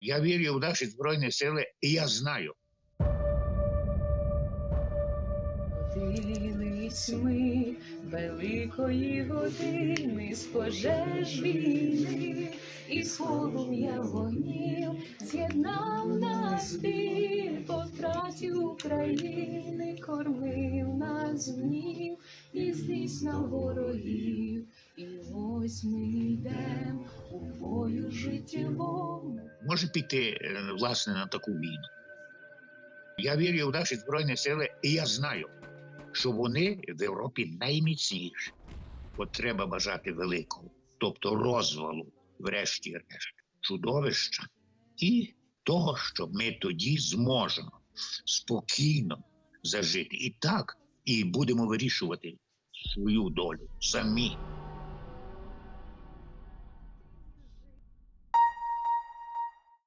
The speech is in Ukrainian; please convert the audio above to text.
Я вірю в наші збройні сили, і я знаю, Дивились ми великої години з пожеж війни, і полум'я вогнів з'єднав нас біль по втраті України, кормив нас гнів і злість на ворогів. І ось ми йдем у бою життєвому. може піти е, власне на таку війну. Я вірю в наші збройні сили, і я знаю, що вони в Європі найміцніші. От треба бажати великого, тобто розвалу, врешті-решт, чудовища, і того, що ми тоді зможемо спокійно зажити. І так, і будемо вирішувати свою долю самі.